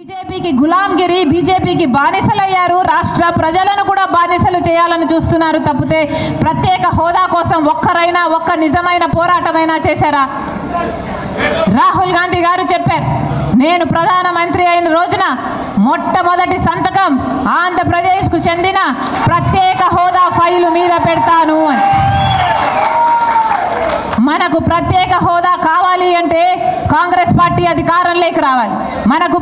బీజేపీకి గులాంగిరి బీజేపీకి బానిసలయ్యారు. రాష్ట్ర ప్రజలను కూడా బానిసలు చేయాలని చూస్తున్నారు. తప్పితే ప్రత్యేక హోదా కోసం ఒక్కరైనా ఒక్క నిజమైన పోరాటమైనా చేశారా? రాహుల్ గాంధీ గారు చెప్పారు నేను ప్రధానమంత్రి అయిన రోజున మొట్టమొదటి సంతకం ఆంధ్రప్రదేశ్కు చెందిన ప్రత్యేక హోదా ఫైలు మీద పెడతాను అని. మనకు ప్రత్యేక హోదా కావాలి అంటే కాంగ్రెస్ పార్టీ అధికారంలోకి రావాలి. మనకు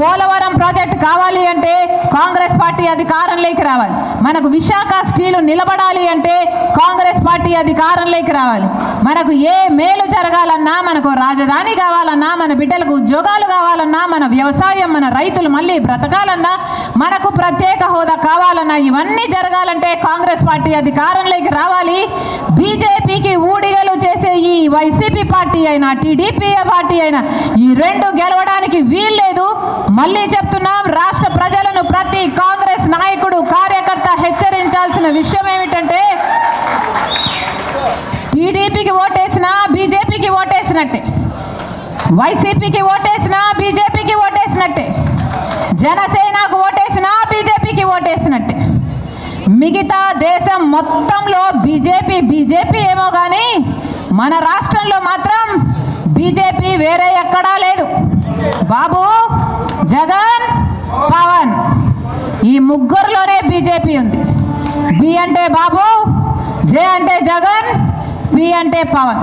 పోలవరం ప్రాజెక్ట్ కావాలి అంటే కాంగ్రెస్ పార్టీ అధికారంలోకి రావాలి. మనకు విశాఖ స్టీలు నిలబడాలి అంటే కాంగ్రెస్ పార్టీ అధికారంలోకి రావాలి. మనకు ఏ మేలు జరగాలన్నా మనకు రాజధాని కావాలన్నా మన బిడ్డలకు ఉద్యోగాలు కావాలన్నా మన వ్యవసాయం మన రైతులు మళ్ళీ బ్రతకాలన్నా మనకు ప్రత్యేక హోదా కావాలన్నా ఇవన్నీ జరగాలంటే కాంగ్రెస్ పార్టీ అధికారంలోకి రావాలి. బీజేపీకి ఊడిగలు చేసే ఈ వైసీపీ పార్టీ అయినా టీడీపీ పార్టీ అయినా ఈ రెండు గెలవడానికి వీల్లేదు. మళ్ళీ చెప్తున్నాం రాష్ట్ర ప్రజలను ప్రతి కాంగ్రెస్ నాయకుడు కార్యకర్త హెచ్చరించాల్సిన విషయం ఏమిటంటే టీడీపీకి ఓటేసినా బీజేపీకి ఓటేసినట్టే. వైసీపీకి ఓటేసినా బీజేపీకి ఓటేసినట్టే. జనసేనకు ఓటేసినా బీజేపీకి ఓటేసినట్టే. మిగతా దేశం మొత్తంలో బీజేపీ బీజేపీ ఏమో కానీ మన రాష్ట్రంలో మాత్రం బీజేపీ వేరే ఎక్కడా లేదు. బాబు జగన్ పవన్. ఈ ముగ్గురులోనే బీజేపీ ఉంది. బి అంటే బాబు జే అంటే జగన్ బి అంటే పవన్.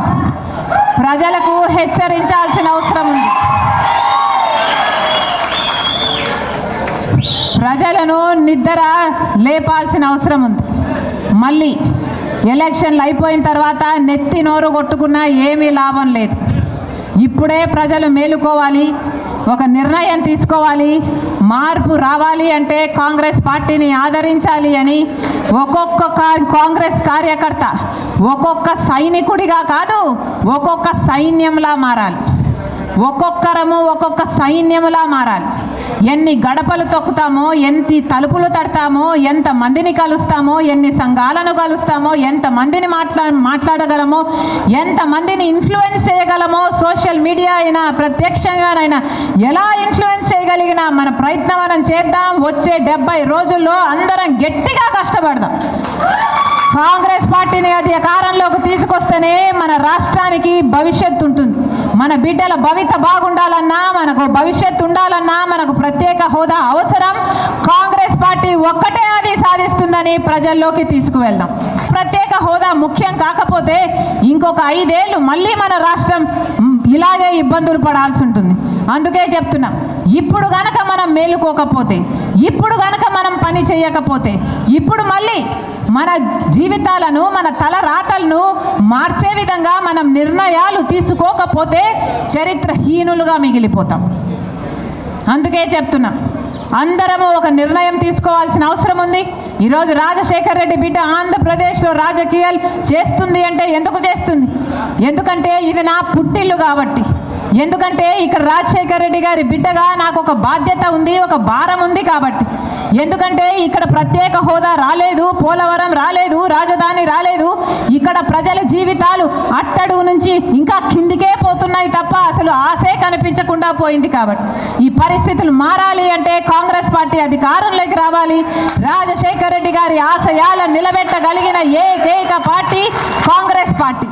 ప్రజలకు హెచ్చరించాల్సిన అవసరం ఉంది. ప్రజలను నిద్ర లేపాల్సిన అవసరం ఉంది. మళ్ళీ ఎలక్షన్లు అయిపోయిన తర్వాత నెత్తి నోరు కొట్టుకున్నా ఏమీ లాభం లేదు. ఇప్పుడే ప్రజలు మేలుకోవాలి ఒక నిర్ణయం తీసుకోవాలి మార్పు రావాలి అంటే కాంగ్రెస్ పార్టీని ఆదరించాలి అని ఒక్కొక్క కాంగ్రెస్ కార్యకర్త ఒక్కొక్క సైనికుడిగా కాదు ఒక్కొక్క సైన్యంలా మారాలి. ఒక్కొక్కరము ఒక్కొక్క సైన్యములా మారాలి. ఎన్ని గడపలు తొక్కుతామో ఎన్ని తలుపులు తడతామో ఎంత మందిని కలుస్తామో ఎన్ని సంఘాలను కలుస్తామో ఎంత మందిని మాట్లా మాట్లాడగలమో ఎంత మందిని ఇన్ఫ్లుయెన్స్ చేయగలమో సోషల్ మీడియా అయినా ప్రత్యక్షంగానైనా ఎలా ఇన్ఫ్లుయెన్స్ చేయగలిగినా మన ప్రయత్నం మనం చేద్దాం. వచ్చే డెబ్బై రోజుల్లో అందరం గట్టిగా కష్టపడదాం. కాంగ్రెస్ పార్టీని అధికారంలోకి తీసుకొస్తేనే మన రాష్ట్రానికి భవిష్యత్తు ఉంటుంది. మన బిడ్డల భవిత బాగుండాలన్నా మనకు భవిష్యత్తు ఉండాలన్నా మనకు ప్రత్యేక హోదా అవసరం. కాంగ్రెస్ పార్టీ ఒక్కటే అది సాధిస్తుందని ప్రజల్లోకి తీసుకువెళ్దాం. ప్రత్యేక హోదా ముఖ్యం కాకపోతే ఇంకొక ఐదేళ్ళు మళ్ళీ మన రాష్ట్రం ఇలాగే ఇబ్బందులు పడాల్సి ఉంటుంది. అందుకే చెప్తున్నా ఇప్పుడు గనక మనం మేలుకోకపోతే ఇప్పుడు గనక మనం పని చేయకపోతే ఇప్పుడు మళ్ళీ మన జీవితాలను మన తల రాతలను మార్చే విధంగా మనం నిర్ణయాలు తీసుకోకపోతే చరిత్రహీనులుగా మిగిలిపోతాం. అందుకే చెప్తున్నా అందరము ఒక నిర్ణయం తీసుకోవాల్సిన అవసరం ఉంది. ఈరోజు రాజశేఖర్ రెడ్డి బిడ్డ ఆంధ్రప్రదేశ్లో రాజకీయాలు చేస్తుంది అంటే ఎందుకు చేస్తుంది? ఎందుకంటే ఇది నా పుట్టిల్లు కాబట్టి. ఎందుకంటే ఇక్కడ రాజశేఖర్ రెడ్డి గారి బిడ్డగా నాకు ఒక బాధ్యత ఉంది ఒక భారం ఉంది కాబట్టి. ఎందుకంటే ఇక్కడ ప్రత్యేక హోదా రాలేదు పోలవరం రాలేదు రాజధాని రాలేదు. ఇక్కడ ప్రజల జీవితాలు అట్టడు నుంచి ఇంకా కిందికే పోతున్నాయి తప్ప అసలు ఆశే కనిపించకుండా పోయింది కాబట్టి. ఈ పరిస్థితులు మారాలి అంటే కాంగ్రెస్ పార్టీ అధికారంలోకి రావాలి. రాజశేఖర రెడ్డి గారి ఆశయాలను నిలబెట్టగలిగిన ఏకైక పార్టీ కాంగ్రెస్ పార్టీ.